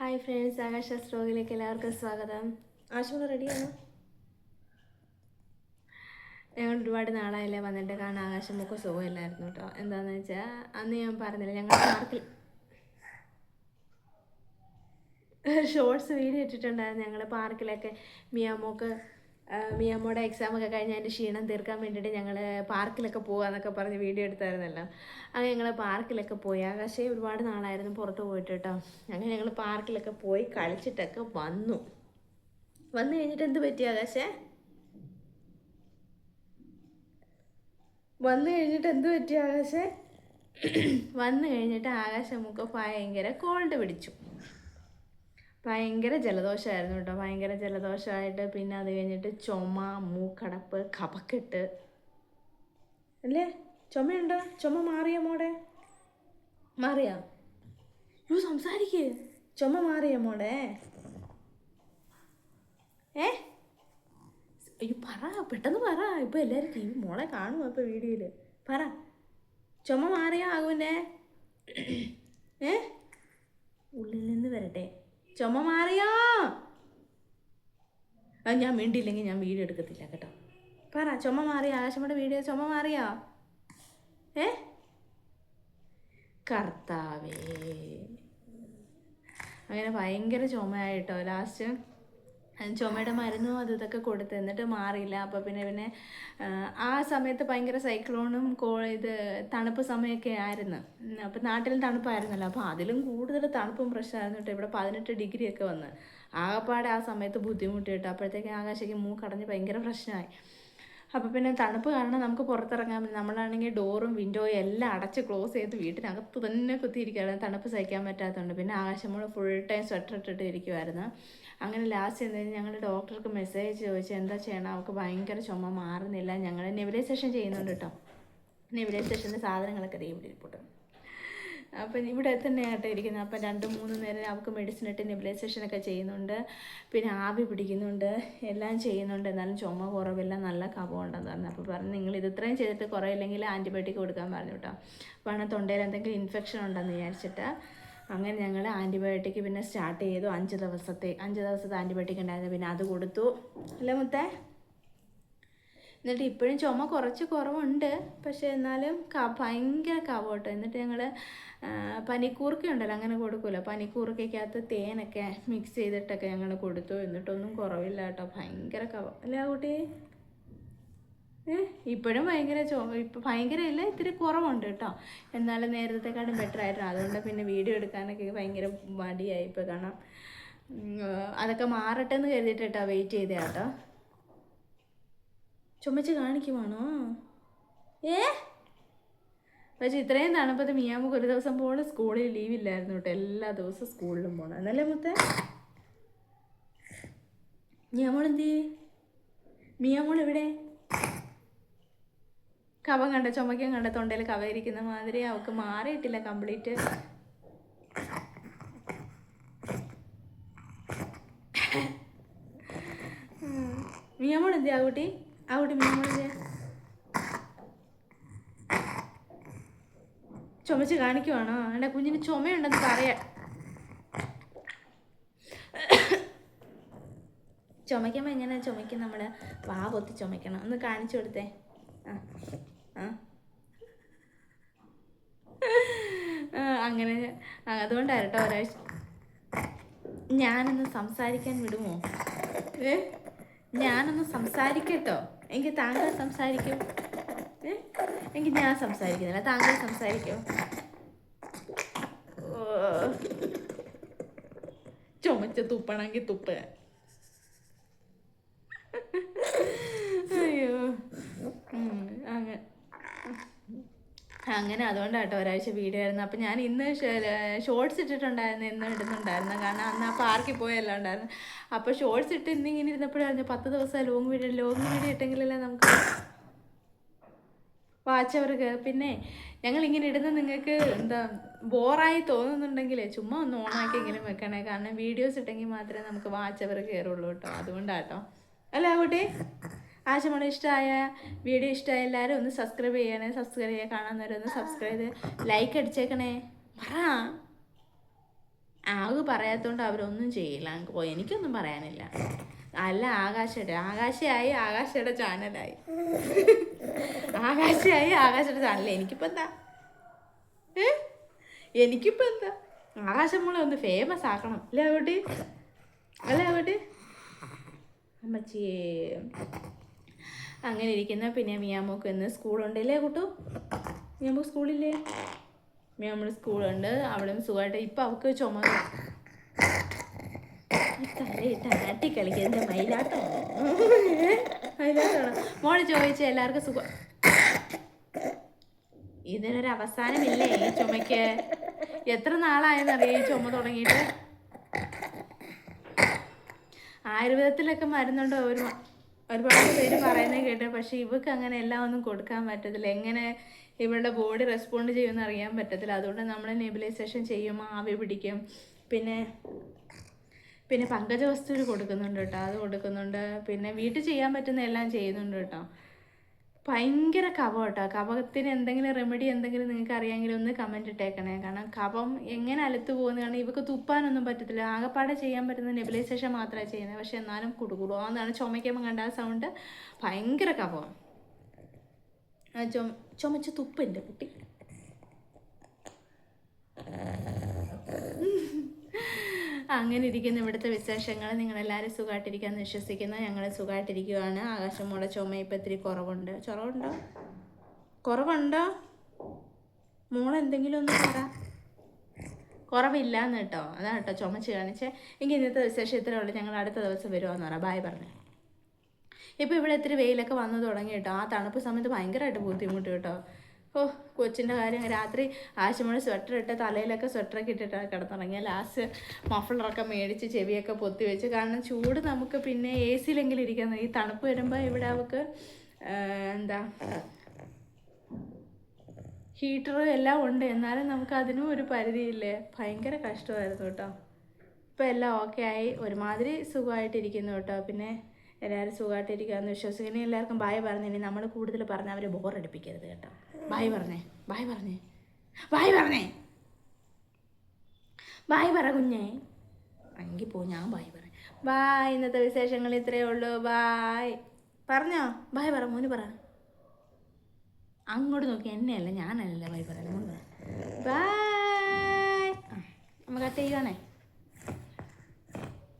Hi friends ആകാശ സ്ട്രോഗിലേക്ക് എല്ലാവർക്കും സ്വാഗതം. ആശുപത്രി റെഡിയാണോ ഞങ്ങൾ ഒരുപാട് നാളായില്ലേ വന്നിട്ട് കാരണം ആകാശം മുക്കും സുഖമില്ലായിരുന്നു കേട്ടോ എന്താണെന്ന് വെച്ചാൽ അന്ന് ഞാൻ പറഞ്ഞില്ല ഞങ്ങൾ പാർക്കിൽ ഷോർട്സ് വീഡിയോ ഇട്ടിട്ടുണ്ടായിരുന്നു. ഞങ്ങൾ പാർക്കിലൊക്കെ മിയാമോക്ക് ആ, മിയാമോടെ എക്സാം ഒക്കെ കഴിഞ്ഞ് അതിന്റെ ക്ഷീണം തീർക്കാൻ വേണ്ടിയിട്ട് ഞങ്ങൾ പാർക്കിലൊക്കെ പോകാമെന്നൊക്കെ പറഞ്ഞ് വീഡിയോ എടുത്തായിരുന്നല്ലോ. അങ്ങനെ ഞങ്ങൾ പാർക്കിലൊക്കെ പോയി. ആകാശേ ഒരുപാട് നാളായിരുന്നു പുറത്ത് പോയിട്ട് കേട്ടോ അങ്ങനെ ഞങ്ങൾ പാർക്കിലൊക്കെ പോയി കളിച്ചിട്ടൊക്കെ വന്നു. വന്നു കഴിഞ്ഞിട്ട് എന്ത് പറ്റി ആകാശേ? വന്നു കഴിഞ്ഞിട്ട് എന്ത് പറ്റി ആകാശേ? വന്നു കഴിഞ്ഞിട്ട് ആകാശമുക്ക് ഭയങ്കര കോൾഡ് പിടിച്ചു. ഭയങ്കര ജലദോഷമായിരുന്നു കേട്ടോ. ഭയങ്കര ജലദോഷമായിട്ട് പിന്നെ അത് കഴിഞ്ഞിട്ട് ചുമ മൂക്കടപ്പ് കപക്കെട്ട് അല്ലേ? ചുമയുണ്ടോ? ചുമ മാറിയ മോടെ മാറിയാ? യോ സംസാരിക്കേ. ചുമ മാറിയ മോടെ ഏ? അയ്യോ പറ. പെട്ടെന്ന് പറ. ഇപ്പൊ എല്ലാരും ടി വി മോളെ കാണുമോ ഇപ്പൊ വീഡിയോയിൽ? പറ. ചുമ മാറിയോ ആകുന്നെ ഏ? ചുമ മാറിയോ? അത് ഞാൻ മിണ്ടിയില്ലെങ്കിൽ ഞാൻ വീഡിയോ എടുക്കത്തില്ല കേട്ടോ. പറ ചുമ മാറിയോ? ആകാശമ്മയുടെ വീഡിയോ ചുമ മാറിയോ? ഏ? കർത്താവേ. അങ്ങനെ ഭയങ്കര ചുമയായിട്ടോ ലാസ്റ്റ് ചുമയുടെ മരുന്നും അത് ഇതൊക്കെ കൊടുത്ത് എന്നിട്ട് മാറിയില്ല. അപ്പോൾ പിന്നെ പിന്നെ ആ, സമയത്ത് ഭയങ്കര സൈക്ലോണും കോ ഇത് തണുപ്പ് സമയമൊക്കെ ആയിരുന്നു. അപ്പോൾ നാട്ടിലും തണുപ്പായിരുന്നല്ലോ. അപ്പോൾ അതിലും കൂടുതൽ തണുപ്പും പ്രശ്നമായിരുന്നു കേട്ടോ. ഇവിടെ പതിനെട്ട് ഡിഗ്രി ഒക്കെ വന്ന്. ആകപ്പാടെ ആ സമയത്ത് ബുദ്ധിമുട്ടി കേട്ടോ. അപ്പോഴത്തേക്ക് ആകാശയ്ക്ക് മൂക്കടഞ്ഞ് ഭയങ്കര പ്രശ്നമായി. അപ്പോൾ പിന്നെ തണുപ്പ് കാരണം നമുക്ക് പുറത്തിറങ്ങാൻ പറ്റില്ല. നമ്മളാണെങ്കിൽ ഡോറും വിൻഡോയും എല്ലാം അടച്ച് ക്ലോസ് ചെയ്ത് വീട്ടിനകത്ത് തന്നെ കുത്തിയിരിക്കുകയാണ് തണുപ്പ് സഹിക്കാൻ പറ്റാത്തതുകൊണ്ട്. പിന്നെ ആകാശമോൾ ഫുൾ ടൈം സ്വെറ്റർ ഇട്ടിട്ട് ഇരിക്കുമായിരുന്നു അങ്ങനെ ലാസ്റ്റ് എന്തായാലും ഞങ്ങൾ ഡോക്ടർക്ക് മെസ്സേജ് ചോദിച്ചു എന്താ ചെയ്യണം? അവൾക്ക് ഭയങ്കര ചുമ മാറുന്നില്ല. ഞങ്ങൾ നെബിലൈസേഷൻ ചെയ്യുന്നുണ്ട് കേട്ടോ. നെബിലൈസേഷന്റെ സാധനങ്ങളൊക്കെ ദേ ഇവിടെ ഇരിപ്പുണ്ട്. അപ്പം ഇവിടെ തന്നെ തന്നെയാട്ടോ ഇരിക്കുന്നത്. അപ്പം രണ്ട് മൂന്ന് നേരം അവൾക്ക് മെഡിസിൻ ഇട്ട് നെബിലൈസേഷൻ ഒക്കെ ചെയ്യുന്നുണ്ട്. പിന്നെ ആവി പിടിക്കുന്നുണ്ട്. എല്ലാം ചെയ്യുന്നുണ്ട്. എന്നാലും ചുമ കുറവില്ല നല്ല കഫമുണ്ടെന്ന് പറഞ്ഞു. അപ്പോൾ പറഞ്ഞു നിങ്ങൾ ഇത് ഇത്രയും ചെയ്തിട്ട് കുറയില്ലെങ്കിൽ ആന്റിബയോട്ടിക് കൊടുക്കാൻ പറഞ്ഞു കേട്ടോ അപ്പോൾ തൊണ്ടയിൽ എന്തെങ്കിലും ഇൻഫെക്ഷൻ ഉണ്ടെന്ന് വിചാരിച്ചിട്ട് അങ്ങനെ ഞങ്ങൾ ആന്റിബയോട്ടിക് പിന്നെ സ്റ്റാർട്ട് ചെയ്തു. അഞ്ച് ദിവസത്തെ അഞ്ച് ദിവസത്തെ ആന്റിബയോട്ടിക് ഉണ്ടായിരുന്നു. പിന്നെ അത് കൊടുത്തു. അല്ലേ മുത്തേ? എന്നിട്ട് ഇപ്പോഴും ചുമ കുറച്ച് കുറവുണ്ട്. പക്ഷേ എന്നാലും ക ഭയങ്കര കവട്ടോ. എന്നിട്ട് ഞങ്ങൾ പനിക്കൂർക്ക ഉണ്ടല്ലോ അങ്ങനെ കൊടുക്കുമല്ലോ പനിക്കൂർക്കയ്ക്കകത്ത് തേനൊക്കെ മിക്സ് ചെയ്തിട്ടൊക്കെ ഞങ്ങൾ കൊടുത്തു. എന്നിട്ടൊന്നും കുറവില്ല കേട്ടോ. ഭയങ്കര കവ. അല്ലേ കുട്ടി ഇപ്പോഴും ഭയങ്കര ചോ ഇപ്പം ഭയങ്കര ഇല്ല ഇത്തിരി കുറവുണ്ട് കേട്ടോ. എന്നാലും നേരത്തെക്കാളും ബെറ്റർ ആയിരുന്നു. അതുകൊണ്ട് പിന്നെ വീഡിയോ എടുക്കാനൊക്കെ ഭയങ്കര മടിയായി ഇപ്പോൾ കാരണം അതൊക്കെ മാറട്ടെ എന്ന് കരുതിയിട്ട് കേട്ടോ വെയിറ്റ് ചെയ്തേ കേട്ടോ. ചുമച്ച് കാണിക്കുവാണോ? ഏ? പക്ഷെ ഇത്രയും തണുപ്പത്ത് മിയാമുക്ക് ഒരു ദിവസം പോകണം സ്കൂളിൽ ലീവില്ലായിരുന്നു കേട്ടോ. എല്ലാ ദിവസവും സ്കൂളിലും പോകണം എന്നല്ലേ മുത്തേ? മിയാമോൾ എന്ത് മിയാമോൾ എവിടെ? കവം കണ്ട ചുമക്കും കണ്ട തൊണ്ടയിൽ കവ ഇരിക്കുന്ന മാതിരി അവൾക്ക് മാറിയിട്ടില്ല കംപ്ലീറ്റ് മിയാമോൾ എന്തിയാ കുട്ടി? മിയാമോൾ എന്തിയാ ചുമച്ച് കാണിക്കുവാണോ? എന്റെ കുഞ്ഞിന് ചുമയുണ്ടെന്ന് പറയാം. ചുമയ്ക്കുമ്പോൾ എങ്ങനെ ചുമയ്ക്കും നമ്മൾ വാ പൊത്തി ചുമയ്ക്കണം. ഒന്ന് കാണിച്ചു കൊടുത്തേ. ആ ആ. അങ്ങനെ. അതുകൊണ്ടായിരട്ടോ ഒരാഴ്ച ഞാനൊന്ന് സംസാരിക്കാൻ വിടുമോ? ഏ? ഞാനൊന്ന് സംസാരിക്കട്ടോ. എങ്കിൽ താങ്കൾ സംസാരിക്കും. എങ്കിൽ ഞാൻ സംസാരിക്കുന്നില്ല. താങ്കൾ സംസാരിക്കും. ചുമച്ച് തുപ്പണമെങ്കിൽ തുപ്പ. അയ്യോ. ഉം, അങ്ങ അങ്ങനെ അതുകൊണ്ടാട്ടോ ഒരാഴ്ച വീഡിയോ ആയിരുന്നു. അപ്പം ഞാൻ ഇന്ന് ഷോർട്സ് ഇട്ടിട്ടുണ്ടായിരുന്നു ഇന്ന് ഇടുന്നുണ്ടായിരുന്നു. കാരണം അന്ന് ആ പാർക്കിൽ പോയല്ലോ ഉണ്ടായിരുന്നു. അപ്പോൾ ഷോർട്സ് ഇട്ട് ഇന്ന് ഇങ്ങനെ ഇരുന്നപ്പോഴായിരുന്നു പത്ത് ദിവസം ലോങ് വീഡിയോ ലോങ് വീഡിയോ ഇട്ടെങ്കിലല്ലേ നമുക്ക് വാച്ചവർക്ക് പിന്നെ ഞങ്ങൾ ഇങ്ങനെ ഇടുന്ന നിങ്ങൾക്ക് എന്താ ബോറായി തോന്നുന്നുണ്ടെങ്കിൽ ചുമ്മാ ഒന്ന് ഓണാക്കി എങ്കിലും വെക്കണേ. കാരണം വീഡിയോസ് ഇട്ടെങ്കിൽ മാത്രമേ നമുക്ക് വാച്ചവർ കയറുള്ളൂ കേട്ടോ. അതുകൊണ്ടാട്ടോ. അല്ലേ കുട്ടി ആശമോളെ ഇഷ്ടമായ വീഡിയോ ഇഷ്ടമായ എല്ലാവരും ഒന്ന് സബ്സ്ക്രൈബ് ചെയ്യണേ. സബ്സ്ക്രൈബ് ചെയ്യാൻ കാണാൻ ഒന്ന് സബ്സ്ക്രൈബ് ചെയ്ത് ലൈക്ക് അടിച്ചേക്കണേ. പറ. ആകെ പറയാത്തോണ്ട് അവരൊന്നും ചെയ്യില്ല. എനിക്കൊന്നും പറയാനില്ല. അല്ല ആകാശയുടെ ആകാശയായി ആകാശയുടെ ചാനലായി. ആകാശയായി ആകാശയുടെ ചാനൽ. എനിക്കിപ്പോൾ എന്താ ഏ? എനിക്കിപ്പോൾ എന്താ ആകാശം മൂളെ ഒന്ന് ഫേമസ് ആക്കണം. അല്ലേ അവിടെ അല്ലേ അവിടെ അമ്മച്ചി. അങ്ങനെ ഇരിക്കുന്ന. പിന്നെ മിയാമോക്ക് ഇന്ന് സ്കൂളുണ്ടല്ലേ കുട്ടു? മിയാമോ സ്കൂളില്ലേ? മിയാമോട് സ്കൂളുണ്ട്. അവിടെ സുഖമായിട്ട് ഇപ്പം അവൾക്ക് ചുമ ഈ കളിക്കുന്ന ആട്ടി കളിക്കുന്നത് മയിലാട്ടോ. മയിലാട്ടാണോ മോൾ ചോദിച്ച എല്ലാവർക്കും സുഖം. ഇതിനൊരു അവസാനമില്ലേ ഈ ചുമയ്ക്ക്? എത്ര നാളായെന്നറിയാം ഈ ചുമ തുടങ്ങിയിട്ട്? ആയുർവേദത്തിലൊക്കെ മരുന്നുണ്ടോ? ഒരു ഒരുപാട് പേര് പറയുന്നത് കേട്ട്. പക്ഷെ ഇവക്ക് അങ്ങനെ എല്ലാം ഒന്നും കൊടുക്കാൻ പറ്റത്തില്ല. എങ്ങനെ ഇവളുടെ ബോഡി റെസ്പോണ്ട് ചെയ്യുമെന്ന് അറിയാൻ പറ്റത്തില്ല. അതുകൊണ്ട് നമ്മൾ നെബിലൈസേഷൻ ചെയ്യും ആവി പിടിക്കും. പിന്നെ പിന്നെ പങ്കജ വസ്തു കൊടുക്കുന്നുണ്ട് കേട്ടോ. അത് കൊടുക്കുന്നുണ്ട്. പിന്നെ വീട്ടിൽ ചെയ്യാൻ പറ്റുന്ന എല്ലാം ചെയ്യുന്നുണ്ട് കേട്ടോ. ഭയങ്കര കഫം കേട്ടോ. കഫത്തിന് എന്തെങ്കിലും റെമഡി എന്തെങ്കിലും നിങ്ങൾക്ക് അറിയാമെങ്കിൽ ഒന്ന് കമന്റ് ഇട്ടേക്കണേ. കാരണം കഫം എങ്ങനെ അലത്ത് പോകുന്ന കാരണം ഇവക്ക് തുപ്പാനൊന്നും പറ്റത്തില്ല. ആകെപ്പാടെ ചെയ്യാൻ പറ്റുന്ന നെബിലൈസേഷൻ മാത്രമേ ചെയ്യുന്നത്. പക്ഷെ എന്നാലും കുടുകുടുവാന്നാണ് ചുമയ്ക്കുമ്പോൾ കണ്ട ആ സൗണ്ട് ഭയങ്കര കഫമാണ് ചുമ ചുമച്ച് തുപ്പുണ്ട് കുട്ടി. അങ്ങനെ ഇരിക്കുന്ന ഇവിടുത്തെ വിശേഷങ്ങൾ നിങ്ങളെല്ലാവരും സുഖമായിട്ടിരിക്കാന്ന് വിശ്വസിക്കുന്നു. ഞങ്ങൾ സുഖമായിട്ടിരിക്കുകയാണ് ആകാശമുള്ള ചുമ ഇപ്പം ഇത്തിരി കുറവുണ്ട്. ചുറവുണ്ടോ? കുറവുണ്ടോ? മോളെന്തെങ്കിലും ഒന്ന് പറ. കുറവില്ലാന്ന് കേട്ടോ. അതാണ് കേട്ടോ ചുമച്ച് കാണിച്ചേ. എങ്കിൽ ഇന്നത്തെ വിശേഷം ഇത്രേ ഉള്ളൂ. ഞങ്ങൾ അടുത്ത ദിവസം വരുമെന്ന് പറ. ബായ് പറഞ്ഞു. ഇപ്പോൾ ഇവിടെ ഇത്തിരി വെയിലൊക്കെ വന്നു തുടങ്ങി കേട്ടോ. ആ തണുപ്പ് സമയത്ത് ഭയങ്കരമായിട്ട് ബുദ്ധിമുട്ട് കേട്ടോ. ഓ കൊച്ചിന്റെ കാര്യം. രാത്രി ആശുമണി സ്വെറ്റർ ഇട്ട് തലയിലൊക്കെ സ്വെറ്ററൊക്കെ ഇട്ടിട്ടാണ് കിടന്നുറങ്ങിയ. ലാസ്റ്റ് മഫ്ളറൊക്കെ മേടിച്ച് ചെവിയൊക്കെ പൊത്തി വെച്ച്. കാരണം ചൂട് നമുക്ക് പിന്നെ എ സിയിലെങ്കിലും ഇരിക്കാൻ ഈ തണുപ്പ് വരുമ്പോൾ ഇവിടെ അവൾക്ക് എന്താ ഹീറ്ററും എല്ലാം ഉണ്ട്. എന്നാലും നമുക്ക് അതിനും ഒരു പരിധിയില്ലേ? ഭയങ്കര കഷ്ടമായിരുന്നു കേട്ടോ. ഇപ്പം എല്ലാം ഓക്കെ ആയി. ഒരുമാതിരി സുഖമായിട്ടിരിക്കുന്നു കേട്ടോ. പിന്നെ എല്ലാവരും സുഖമായിട്ടിരിക്കുകയെന്ന് വിശ്വസിക്കുന്നു. എല്ലാവർക്കും ബായ് പറഞ്ഞു ഇനി നമ്മൾ കൂടുതൽ പറഞ്ഞാൽ അവരെ ബോറടിപ്പിക്കരുത് കേട്ടോ. ബായ് പറഞ്ഞേ. ബായ് പറഞ്ഞേ. ബായ് പറഞ്ഞേ. ബായ് പറ കുഞ്ഞേ. എങ്കിൽ പോ ഞാൻ ബായ് പറയാം ബായ് ഇന്നത്തെ വിശേഷങ്ങൾ ഇത്രയേ ഉള്ളൂ. ബായ് പറഞ്ഞോ? ബായ് പറ മോന് പറ. അങ്ങോട്ട് നോക്കി എന്നെയല്ല ഞാനല്ല ബായ് പറയാം പറ. ബായ് നമുക്ക് കട്ട് ചെയ്യുവാണേ.